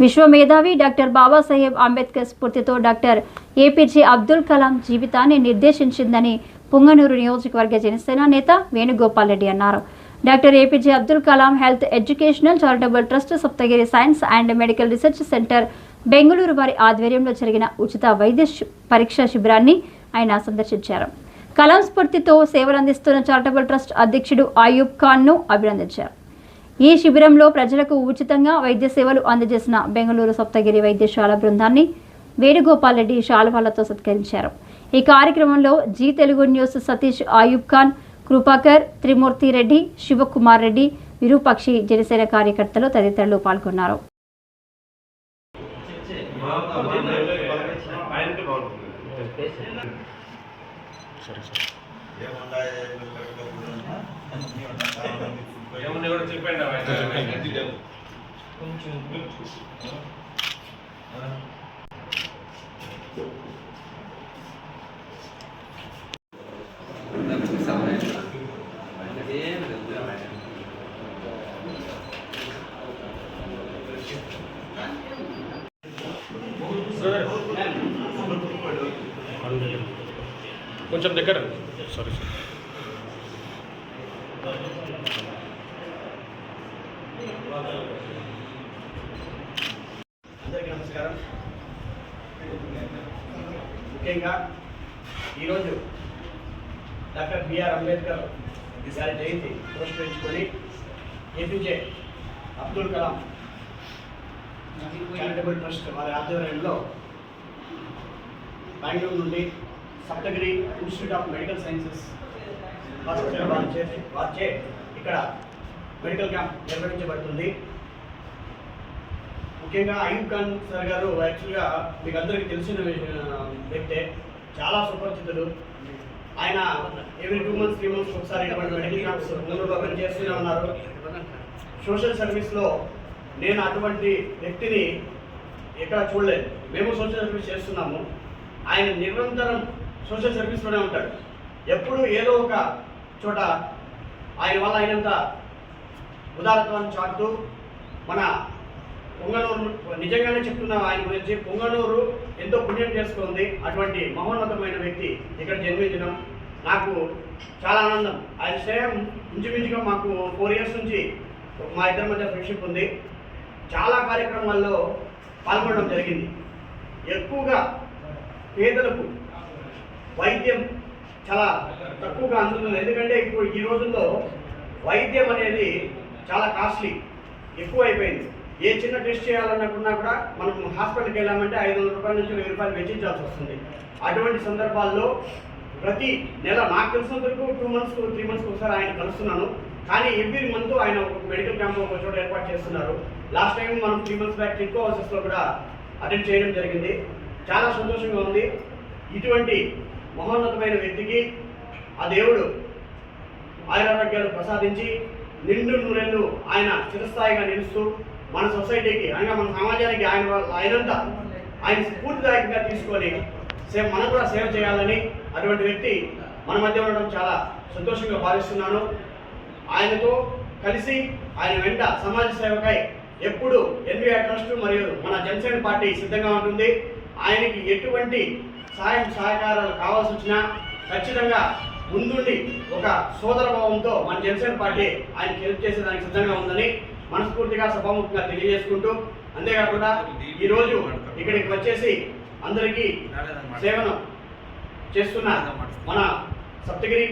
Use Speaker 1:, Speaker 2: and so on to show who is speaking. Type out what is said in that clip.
Speaker 1: విశ్వ మేధావి డాక్టర్ బాబాసాహెబ్ అంబేద్కర్ స్ఫూర్తితో డాక్టర్ ఏపీజే అబ్దుల్ కలాం జీవితాన్ని నిర్దేశించిందని పుంగనూరు నియోజకవర్గ జనసేన నేత వేణుగోపాల్ రెడ్డి అన్నారు. Doctor APJ Abdul Kalam health educational charitable trust Saptagiri science and medical research centre Bengaluru వారి ఆధ్వర్యంలో జరిగిన ఉచిత వైద్య శి- పరీక్ష శిబిరాన్ని ఆయన సందర్శించారు. కలాం స్ఫూర్తితో సేవలందిస్తున్న చారిటబుల్ ట్రస్ట్ అధ్యక్షుడు ఆయూబ్ ఖాన్ను అభినందించారు. ఈ శిబిరంలో ప్రజలకు ఉచితంగా వైద్య సేవలు అందజేసిన బెంగళూరు సప్తగిరి వైద్యశాల బృందాన్ని వేణుగోపాల్ రెడ్డి శాలువాలతో సత్కరించారు. ఈ కార్యక్రమంలో జీ తెలుగు న్యూస్ సతీష్ ఆయుబ్ ఖాన్ కృపాకర్ త్రిమూర్తి రెడ్డి శివకుమార్ రెడ్డి విరూపాక్షి జనసేన కార్యకర్తలు తదితరులు పాల్గొన్నారు.
Speaker 2: సరే బాగుంటుంది ఏముంది కూడా చెప్పండి ఆయన. కొంచెం దగ్గర. సారీ సార్
Speaker 3: అందరికీ నమస్కారం. ముఖ్యంగా ఈరోజు డాక్టర్ బిఆర్ అంబేద్కర్ గారి జయంతి పురస్కరించుకొని APJ Abdul Kalam charitable trust వారి ఆధ్వర్యంలో బెంగళూరు నుండి Saptagiri institute of medical sciences hospital వారిచే ఇక్కడ మెడికల్ క్యాంప్ నిర్వహించబడుతుంది. ముఖ్యంగా అయూబ్ ఖాన్ సార్ గారు యాక్చువల్గా మీకు అందరికీ తెలిసిన వ్యక్తే చాలా సుపరిచితులు ఆయన every two months three months ఒకసారి ఇటువంటి మెడికల్ క్యాంప్స్ నెల్లూరులో పనిచేస్తూనే ఉన్నారు. సోషల్ సర్వీస్లో నేను అటువంటి వ్యక్తిని ఎక్కడ చూడలేదు. మేము సోషల్ సర్వీస్ చేస్తున్నాము. ఆయన నిరంతరం సోషల్ సర్వీస్లోనే ఉంటాడు. ఎప్పుడు ఏదో ఒక చోట ఆయన వల్ల అయినంత ఉదారత్వాన్ని చాటుతూ మన పొంగనూరు నిజంగానే చెప్తున్నా ఆయన గురించి పొంగనూరు ఎంతో పుణ్యం చేసుకుంది అటువంటి మహోన్నతమైన వ్యక్తి ఇక్కడ జన్మించడం నాకు చాలా ఆనందం. ఆయన స్నేహం ఇంచుమించుగా మాకు ఫోర్ ఇయర్స్ నుంచి మా ఇద్దరి మధ్య ఫ్రెండ్షిప్ ఉంది. చాలా కార్యక్రమాల్లో పాల్గొనడం జరిగింది. ఎక్కువగా పేదలకు వైద్యం చాలా తక్కువగా అందుతుంది. ఎందుకంటే ఇప్పుడు ఈ రోజుల్లో వైద్యం అనేది చాలా కాస్ట్లీ ఎక్కువ అయిపోయింది ఏ చిన్న టెస్ట్ చేయాలనుకున్నా కూడా మనం హాస్పిటల్కి వెళ్ళామంటే ఐదు వందల రూపాయల నుంచి వెయ్యి రూపాయలు వెచ్చించాల్సి వస్తుంది. అటువంటి సందర్భాల్లో ప్రతి నెల నాకు తెలిసినంత వరకు టూ మంత్స్ త్రీ మంత్స్ ఒకసారి ఆయన కలుస్తున్నాను. కానీ ఎవ్రీ మంత్ ఆయన ఒక మెడికల్ క్యాంప్ ఒక చోట ఏర్పాటు చేస్తున్నారు. లాస్ట్ టైం మనం త్రీ మంత్స్ బ్యాక్ టిక్కో హౌసెస్లో కూడా అటెండ్ చేయడం జరిగింది. చాలా సంతోషంగా ఉంది. ఇటువంటి మహోన్నతమైన వ్యక్తికి ఆ దేవుడు ఆయురారోగ్యాలు ప్రసాదించి నిండు నూరెళ్ళు ఆయన చిరస్థాయిగా నిలుస్తూ మన సొసైటీకి అనగా మన సమాజానికి ఆయన ఆయనంతా ఆయన స్ఫూర్తిదాయకంగా తీసుకొని సేవ మనం కూడా సేవ చేయాలని అటువంటి వ్యక్తి మన మధ్య ఉండడం చాలా సంతోషంగా భావిస్తున్నాను. ఆయనతో కలిసి ఆయన వెంట సమాజ సేవకై ఎప్పుడు ఎన్బిఆర్ ట్రస్ట్ మరియు మన జనసేన పార్టీ సిద్ధంగా ఉంటుంది. ఆయనకి ఎటువంటి సహాయం సహకారాలు కావాల్సి వచ్చినా ఖచ్చితంగా ముందుండి ఒక సోదర భావంతో మన జనసేన పార్టీ ఆయనకి హెల్ప్ చేసేదానికి సిద్ధంగా ఉందని మనస్ఫూర్తిగా సభాముఖంగా తెలియజేసుకుంటూ అంతేకాకుండా ఈరోజు ఇక్కడికి వచ్చేసి అందరికీ సేవను చేస్తున్న మన సప్తగిరి